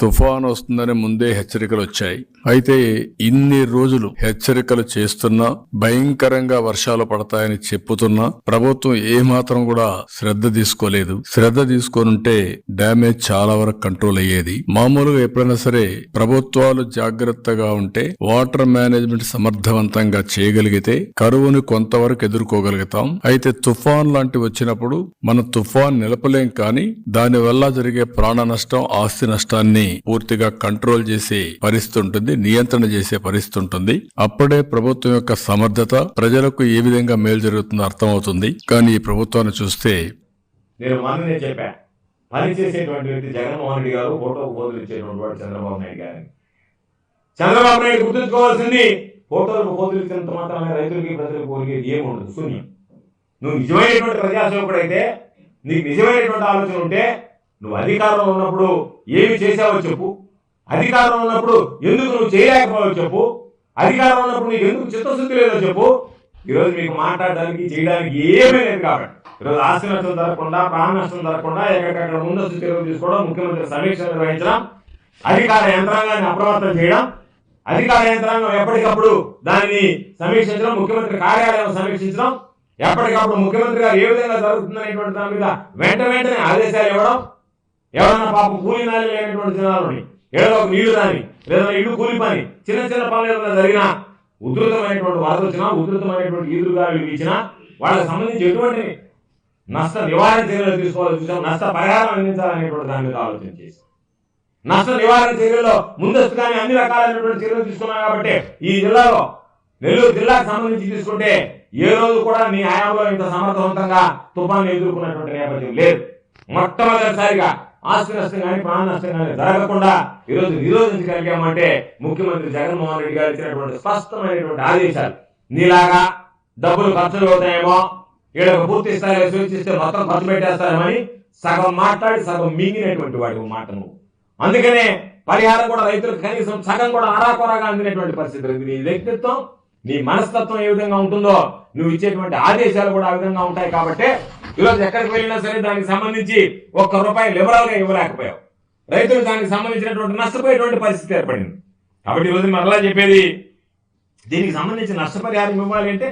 తుఫాన్ వస్తుందని ముందే హెచ్చరికలు వచ్చాయి. అయితే ఇన్ని రోజులు హెచ్చరికలు చేస్తున్నా భయంకరంగా వర్షాలు పడతాయని చెప్పుతున్నా ప్రభుత్వం ఏమాత్రం కూడా శ్రద్ధ తీసుకోలేదు. శ్రద్ధ తీసుకోనుంటే డ్యామేజ్ చాలా వరకు కంట్రోల్ అయ్యేది. మామూలుగా ఎప్పుడైనా సరే ప్రభుత్వాలు జాగ్రత్తగా ఉంటే వాటర్ మేనేజ్మెంట్ సమర్థవంతంగా చేయగలిగితే కరువును కొంతవరకు ఎదుర్కోగలుగుతాం. అయితే తుఫాన్ లాంటి వచ్చినప్పుడు మన తుఫాన్ నిలపలేం కానీ దాని వల్ల జరిగే ప్రాణ నష్టం ఆస్తి నష్టాన్ని పూర్తిగా కంట్రోల్ చేసే పరిస్థితి ఉంటుంది నియంత్రణ చేసే పరిస్థితి ఉంటుంది. అప్పుడే ప్రభుత్వం యొక్క సమర్థత ప్రజలకు ఏ విధంగా మేలు జరుగుతుందో అర్థమవుతుంది. కానీ ఈ ప్రభుత్వాన్ని చూస్తే నేను మొన్ననే చెప్పా పనిచేసేటువంటి వ్యక్తి జగన్మోహన్ రెడ్డి గారు ఫోటోకు పోజులు ఇచ్చేటువంటి వాడు చంద్రబాబు నాయుడు గారిని. చంద్రబాబు నాయుడు గుర్తుంచుకోవాల్సింది ఫోటోలకు పోజులు ఇచ్చినంత మాత్రమే రైతులకి ప్రజలకు ఊరికి ఏముండదు శూన్యం నువ్వు నిజమైనటువంటి ప్రజాసేవకుడు అయితే నీకు నిజమైనటువంటి ఆలోచన ఉంటే నువ్వు అధికారంలో ఉన్నప్పుడు ఏమి చేసావో చెప్పు. అధికారంలో ఉన్నప్పుడు ఎందుకు నువ్వు చేయలేకపోయావో చెప్పు. అధికారంలో ఉన్నప్పుడు నీకు ఎందుకు చిత్తశుద్ధి లేదో చెప్పు. ఈరోజు మీకు మాట్లాడడానికి చేయడానికి ఏమీ లేదు కాబట్టి. ఈరోజు ఆస్తి నష్టం జరగకుండా ప్రాణ నష్టం జరగకుండా ఎక్కడికక్కడ ముందస్తు చర్యలు తీసుకోవడం ముఖ్యమంత్రి సమీక్ష నిర్వహించడం అధికార యంత్రాంగాన్ని అప్రమత్తం చేయడం అధికార యంత్రాంగం ఎప్పటికప్పుడు దాన్ని సమీక్షించడం ముఖ్యమంత్రి కార్యాలయం సమీక్షించడం ఎప్పటికప్పుడు ముఖ్యమంత్రి గారు ఏ విధంగా జరుగుతుందనేటువంటి దాని మీద వెంట వెంటనే ఆదేశాలు ఇవ్వడం ఎవరన్నా పాపం కూలినాలి లేనటువంటి జనాలని ఏదో ఒక నీళ్ళు దాని లేదా ఇల్లు కూలి పని చిన్న చిన్న పనులు ఏదైనా జరిగినా ఉధృతమైనటువంటి వరద వచ్చినా ఉధృతమైనటువంటి ఈదురుగాలు వీచినా వాళ్ళకి సంబంధించి ఎటువంటి నష్ట నివారణ చర్యలు తీసుకోవాలని చూసాం నష్ట పరిహారం అందించాలనేటువంటి దాని మీద ఆలోచన చేశాం. నష్ట నివారణ చర్యల్లో ముందస్తుగానే అన్ని రకాలైనటువంటి చర్యలు తీసుకున్నాం కాబట్టి ఈ జిల్లాలో నెల్లూరు జిల్లాకు సంబంధించి తీసుకుంటే ఏ రోజు కూడా నీ ఆయనలో ఇంత సమర్థవంతంగా తుఫాను ఎదుర్కొన్నటువంటి నేపథ్యం లేదు. మొట్టమొదటిసారిగా ఆస్తి నష్టం కానీ ప్రాణ నష్టం కానీ జరగకుండా ఈరోజు నిరోధించగలిగామంటే ముఖ్యమంత్రి జగన్మోహన్ రెడ్డి గారు ఇచ్చినటువంటి స్పష్టమైనటువంటి ఆదేశాలు. నీలాగా డబ్బులు ఖర్చులు అవుతాయేమో వీళ్ళకి పూర్తి స్థాయిలో సూచిస్తే మొత్తం ఖర్చు పెట్టేస్తారేమని సగం మాట్లాడి సగం మింగినటువంటి వాడి మాట నువ్వు అందుకనే పరిహారం కూడా రైతులకు కనీసం సగం కూడా ఆరాకొరాగా అందినటువంటి పరిస్థితి నీ వ్యక్తిత్వం నీ మనస్తత్వం ఏ విధంగా ఉంటుందో నువ్వు ఇచ్చేటువంటి ఆదేశాలు కూడా ఆ విధంగా ఉంటాయి కాబట్టి ఈరోజు ఎక్కడికి వెళ్ళినా సరే దానికి సంబంధించి ఒక్క రూపాయి లిబరల్గా ఇవ్వలేకపోయావు. రైతులు దానికి సంబంధించినటువంటి నష్టపోయేటువంటి పరిస్థితి ఏర్పడింది. కాబట్టి ఈరోజు మరలా చెప్పేది దీనికి సంబంధించి నష్టపరిహారం ఇవ్వాలి అంటే